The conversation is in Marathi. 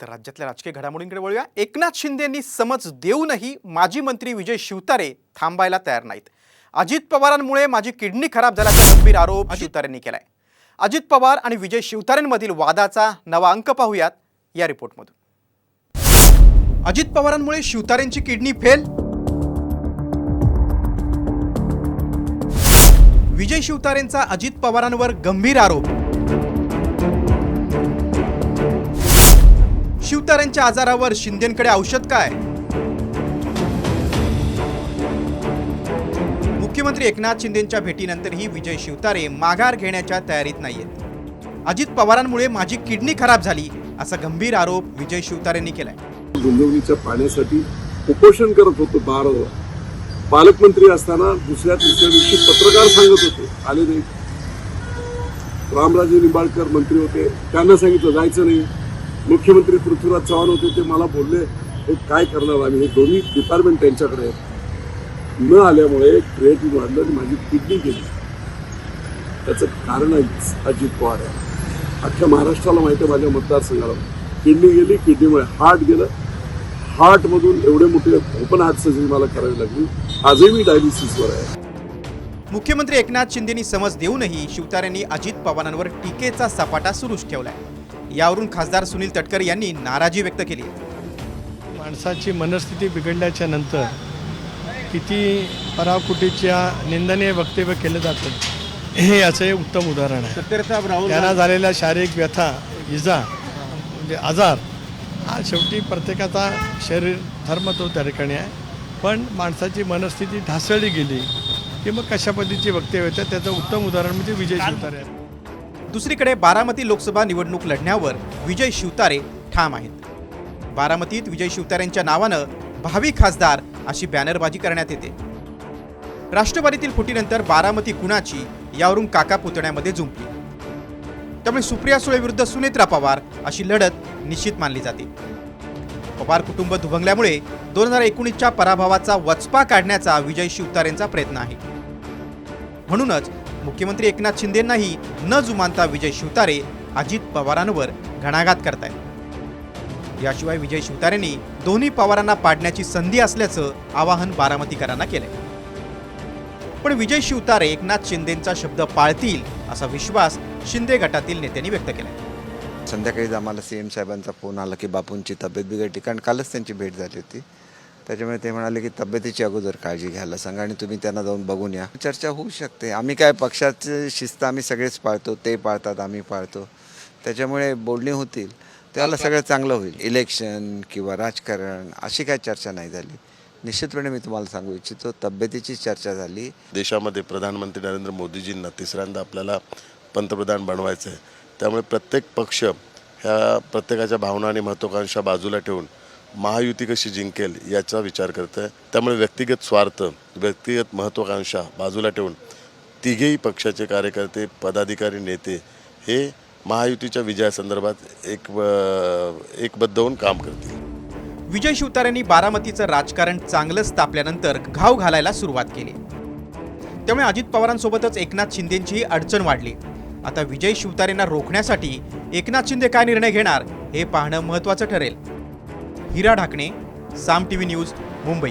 तर राज्यातल्या राजकीय घडामोडींकडे वळूया. एकनाथ शिंदेंनी समज देऊनही माजी मंत्री विजय शिवतारे थांबायला तयार नाहीत. अजित पवारांमुळे माझी किडनी खराब झाल्याचा गंभीर आरोप शिवतारेंनी केलाय. अजित पवार आणि विजय शिवतारेंमधील वादाचा नवा अंक पाहूयात या रिपोर्टमधून. अजित पवारांमुळे शिवतारेंची किडनी फेल? विजय शिवतारेंचा अजित पवारांवर गंभीर आरोप. शिवतारेंच्या आजारावर शिंदेकडे औषध काय? मुख्यमंत्री एकनाथ शिंदेच्या भेटीनंतरही विजय शिवतारे माघार घेण्याच्या तयारीत नाहीयेत. अजित पवारांमुळे माझी किडनी खराब झाली असा गंभीर आरोप विजय शिवतारेंनी केलाय. गुंजवणीच्या पाण्यासाठी उपोषण करत होतो बारा पालकमंत्री असताना दुसऱ्या तिसऱ्या दिवशी पत्रकार सांगत होते आले नाही रामराजे निंबाळकर मंत्री होते त्यांना सांगितलं जायचं नाही. मुख्यमंत्री पृथ्वीराज चव्हाण होते ते मला बोलले हे काय करणार आम्ही? हे दोन्ही डिपार्टमेंट त्यांच्याकडे न आल्यामुळे क्रिएटिव्ह वाढलं आणि माझी किडनी गेली. त्याचं कारण अजित पवार आहे. अख्ख्या महाराष्ट्राला माहिती आहे माझ्या मतदारसंघाला. किडनी गेली किडनीमुळे हार्ट गेलं. हार्टमधून एवढे मोठे ओपन हार्ट सर्जरी मला करावी लागली. आजही मी डायलिसिसवर आहे. मुख्यमंत्री एकनाथ शिंदेनी समज देऊनही शिवतारेंनी अजित पवारांवर टीकेचा सपाटा सुरूच ठेवलाय. यावरून खासदार सुनील तटकर यांनी नाराजी व्यक्त केली माणसाची मनस्थिती बिघडल्याच्या नंतर किती पराकुटीच्या निंदनीय वक्तव्य केलं जातं हे याचं एक उत्तम उदाहरण आहे. त्यांना झालेल्या शारीरिक व्यथा इजा म्हणजे आजार हा शेवटी प्रत्येकाचा शरीर धर्म तो त्या ठिकाणी आहे. पण माणसाची मनस्थिती ढासळली गेली की मग कशा पद्धतीची वक्तव्य येतात त्याचं उत्तम उदाहरण म्हणजे विजय शिवतारे. आहे दुसरीकडे बारामती लोकसभा निवडणूक लढण्यावर विजय शिवतारे ठाम आहेत. बारामतीत विजय शिवतारेंच्या नावानं भावी खासदार अशी बॅनरबाजी करण्यात येते. राष्ट्रवादीतील फुटीनंतर बारामती कुणाची यावरून काका पुतण्यामध्ये जुंपली त्यामुळे सुप्रिया सुळे विरुद्ध सुनेत्रा पवार अशी लढत निश्चित मानली जाते. पवार कुटुंब दुभंगल्यामुळे दोन हजार एकोणीसच्या पराभवाचा वचपा काढण्याचा विजय शिवतारेंचा प्रयत्न आहे. म्हणूनच मुख्यमंत्री एकनाथ शिंदेंनाही न जुमानता विजय शिवतारे अजित पवारांवर घणाघात करतायत. याशिवाय विजय शिवतारेंनी दोन्ही पवारांना पाडण्याची संधी असल्याचं आवाहन बारामतीकरांना केलंय. पण विजय शिवतारे एकनाथ शिंदेंचा शब्द पाळतील असा विश्वास शिंदे गटातील नेत्यांनी व्यक्त केलाय. संध्याकाळीच आम्हाला सी एम साहेबांचा फोन आला की बापूंची तब्येत बिघडली. कारण कालच त्यांची भेट झाली होती. त्याच्यामुळे ते म्हणाले की तब्येतीची अगोदर काळजी घ्यायला सांगा आणि तुम्ही त्यांना जाऊन बघून या. चर्चा होऊ शकते. आम्ही काय पक्षाची शिस्त आम्ही सगळेच पाळतो ते पाळतात आम्ही पाळतो. त्याच्यामुळे बोलणी होतील. त्याला सगळं चांगलं होईल. इलेक्शन किंवा राजकारण अशी काय चर्चा नाही झाली. निश्चितपणे मी तुम्हाला सांगू इच्छितो तब्येतीची चर्चा झाली. देशामध्ये प्रधानमंत्री नरेंद्र मोदीजींना तिसऱ्यांदा आपल्याला पंतप्रधान बनवायचं आहे त्यामुळे प्रत्येक पक्ष ह्या प्रत्येकाच्या भावना आणि महत्त्वाकांक्षा बाजूला ठेवून महायुती कशी जिंकेल याचा विचार करत आहे. त्यामुळे व्यक्तिगत स्वार्थ व्यक्तिगत महत्त्वाकांक्षा बाजूला ठेवून तिघेही पक्षाचे कार्यकर्ते पदाधिकारी नेते हे महायुतीच्या विजयासंदर्भात एक एकबद्ध होऊन काम करतील. विजय शिवतारेंनी बारामतीचं राजकारण चांगलंच तापल्यानंतर घाव घालायला सुरुवात केली. त्यामुळे अजित पवारांसोबतच एकनाथ शिंदेंचीही अडचण वाढली. आता विजय शिवतारेंना रोखण्यासाठी एकनाथ शिंदे काय निर्णय घेणार हे पाहणं महत्त्वाचं ठरेल. Hira Dhakne Saam T V news Mumbai.